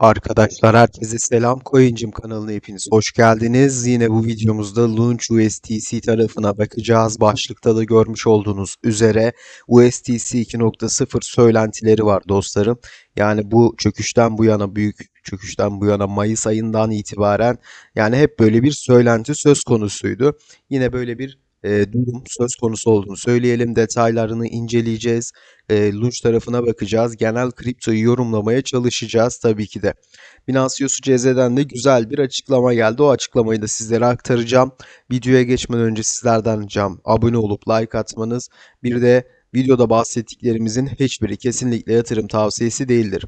Arkadaşlar herkese selam. Coincim kanalına hepiniz hoş geldiniz. Yine bu videomuzda Launch USDC tarafına bakacağız. Başlıkta da görmüş olduğunuz üzere USDC 2.0 söylentileri var dostlarım. Yani bu çöküşten bu yana büyük çöküşten bu yana Mayıs ayından itibaren yani hep böyle bir söylenti söz konusuydu. Yine böyle bir e, durum söz konusu olduğunu söyleyelim. Detaylarını inceleyeceğiz. E, Lunch tarafına bakacağız. Genel kriptoyu yorumlamaya çalışacağız tabii ki de. Binance USD CZ'den de güzel bir açıklama geldi. O açıklamayı da sizlere aktaracağım. Videoya geçmeden önce sizlerden ricam abone olup like atmanız. Bir de videoda bahsettiklerimizin hiçbiri kesinlikle yatırım tavsiyesi değildir.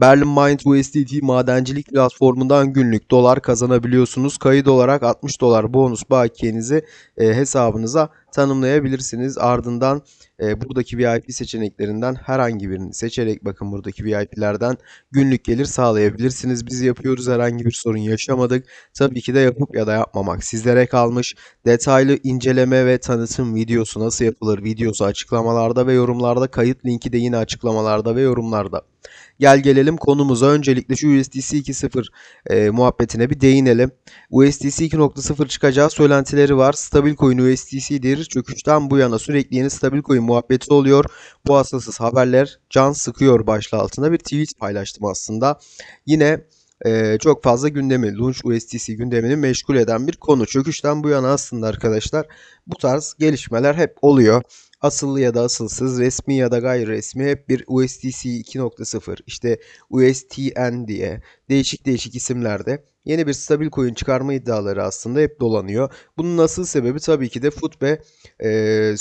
Berlin Mind USDT madencilik platformundan günlük dolar kazanabiliyorsunuz. Kayıt olarak 60 dolar bonus bakiyenizi e, hesabınıza tanımlayabilirsiniz. Ardından e, buradaki VIP seçeneklerinden herhangi birini seçerek bakın buradaki VIP'lerden günlük gelir sağlayabilirsiniz. Biz yapıyoruz herhangi bir sorun yaşamadık. Tabii ki de yapıp ya da yapmamak sizlere kalmış. Detaylı inceleme ve tanıtım videosu nasıl yapılır videosu açıklamalarda ve yorumlarda. Kayıt linki de yine açıklamalarda ve yorumlarda. Gel gelelim konumuza. Öncelikle şu USDC 2.0 e, muhabbetine bir değinelim. USDC 2.0 çıkacağı söylentileri var. Stabil coin USDC'dir. Çöküşten bu yana sürekli yeni stabil coin muhabbeti oluyor. Bu asılsız haberler can sıkıyor başlığı altında bir tweet paylaştım aslında. Yine e, çok fazla gündemi, Launch USDC gündemini meşgul eden bir konu. Çöküşten bu yana aslında arkadaşlar bu tarz gelişmeler hep oluyor asıllı ya da asılsız, resmi ya da gayri resmi hep bir USDC 2.0, işte USTN diye değişik değişik isimlerde yeni bir stabil coin çıkarma iddiaları aslında hep dolanıyor. Bunun asıl sebebi tabii ki de foot ve e,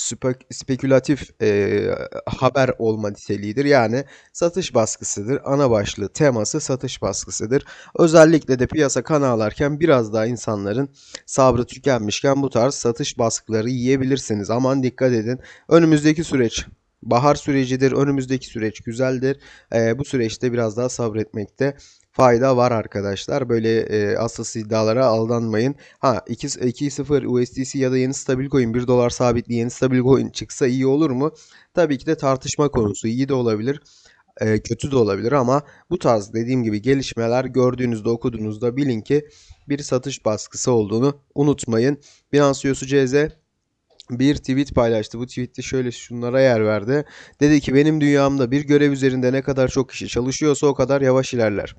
spekülatif e, haber olma niteliğidir. Yani satış baskısıdır. Ana başlığı teması satış baskısıdır. Özellikle de piyasa kan ağlarken biraz daha insanların sabrı tükenmişken bu tarz satış baskıları yiyebilirsiniz. Aman dikkat edin. Önümüzdeki süreç bahar sürecidir. Önümüzdeki süreç güzeldir. E, bu süreçte biraz daha sabretmekte fayda var arkadaşlar. Böyle e, asıl iddialara aldanmayın. Ha 2.0 USDC ya da yeni stabil coin 1 dolar sabitli yeni stabil coin çıksa iyi olur mu? Tabii ki de tartışma konusu. İyi de olabilir. E, kötü de olabilir ama bu tarz dediğim gibi gelişmeler gördüğünüzde okuduğunuzda bilin ki bir satış baskısı olduğunu unutmayın. Binance USD CZ bir tweet paylaştı. Bu tweette şöyle şunlara yer verdi. Dedi ki benim dünyamda bir görev üzerinde ne kadar çok kişi çalışıyorsa o kadar yavaş ilerler.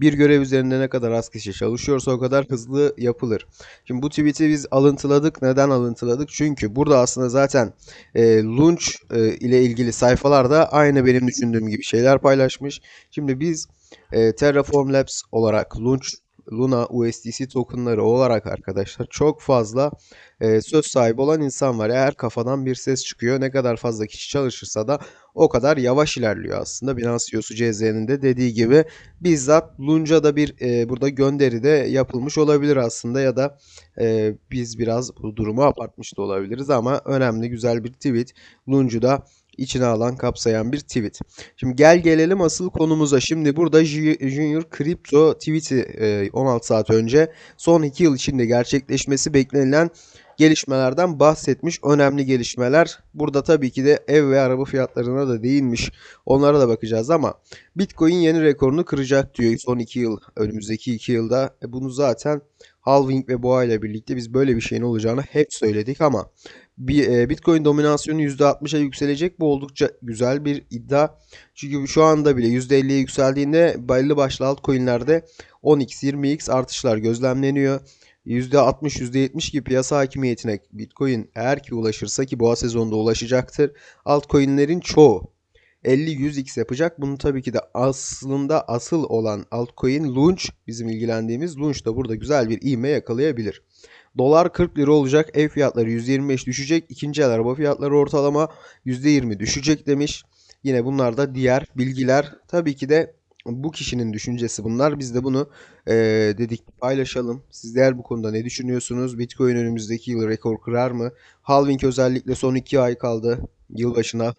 Bir görev üzerinde ne kadar az kişi çalışıyorsa o kadar hızlı yapılır. Şimdi bu tweet'i biz alıntıladık. Neden alıntıladık? Çünkü burada aslında zaten e, Launch e, ile ilgili sayfalarda aynı benim düşündüğüm gibi şeyler paylaşmış. Şimdi biz e, Terraform Labs olarak Launch Luna USDC tokenları olarak arkadaşlar çok fazla e, söz sahibi olan insan var. Eğer kafadan bir ses çıkıyor ne kadar fazla kişi çalışırsa da o kadar yavaş ilerliyor aslında. Binance CEO'su CZ'nin de dediği gibi bizzat Lunca'da bir e, burada gönderi de yapılmış olabilir aslında ya da e, biz biraz bu durumu abartmış da olabiliriz ama önemli güzel bir tweet. Luncu'da içine alan kapsayan bir tweet. Şimdi gel gelelim asıl konumuza. Şimdi burada Junior Crypto tweet'i 16 saat önce son 2 yıl içinde gerçekleşmesi beklenilen gelişmelerden bahsetmiş. Önemli gelişmeler. Burada tabii ki de ev ve araba fiyatlarına da değinmiş. Onlara da bakacağız ama Bitcoin yeni rekorunu kıracak diyor son 2 yıl. Önümüzdeki 2 yılda. E bunu zaten halving ve boğa ile birlikte biz böyle bir şeyin olacağını hep söyledik ama e, Bitcoin dominasyonu %60'a yükselecek. Bu oldukça güzel bir iddia. Çünkü şu anda bile %50'ye yükseldiğinde belli başlı altcoin'lerde 10x 20x artışlar gözlemleniyor. %60 %70 gibi piyasa hakimiyetine Bitcoin eğer ki ulaşırsa ki boğa sezonunda ulaşacaktır. Altcoin'lerin çoğu 50-100x yapacak. Bunu tabii ki de aslında asıl olan altcoin Launch bizim ilgilendiğimiz Launch da burada güzel bir ivme yakalayabilir. Dolar 40 lira olacak. Ev fiyatları %25 düşecek. İkinci el araba fiyatları ortalama %20 düşecek demiş. Yine bunlar da diğer bilgiler. Tabii ki de bu kişinin düşüncesi bunlar. Biz de bunu e, dedik paylaşalım. Sizler bu konuda ne düşünüyorsunuz? Bitcoin önümüzdeki yıl rekor kırar mı? Halving özellikle son 2 ay kaldı yılbaşına.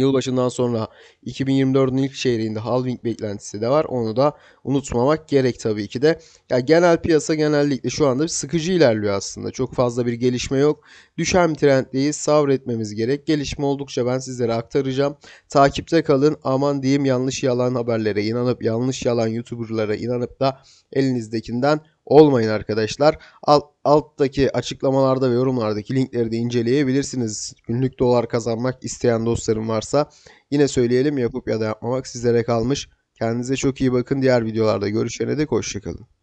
Yılbaşından sonra 2024'ün ilk çeyreğinde halving beklentisi de var. Onu da unutmamak gerek tabii ki de. Ya genel piyasa genellikle şu anda bir sıkıcı ilerliyor aslında. Çok fazla bir gelişme yok. Düşen bir trenddeyiz. Sabretmemiz gerek. Gelişme oldukça ben sizlere aktaracağım. Takipte kalın. Aman diyeyim yanlış yalan haberlere inanıp yanlış yalan YouTuber'lara inanıp da elinizdekinden olmayın arkadaşlar. Alt, alttaki açıklamalarda ve yorumlardaki linkleri de inceleyebilirsiniz. Günlük dolar kazanmak isteyen dostlarım varsa yine söyleyelim yapıp ya da yapmamak sizlere kalmış. Kendinize çok iyi bakın. Diğer videolarda görüşene dek hoşçakalın.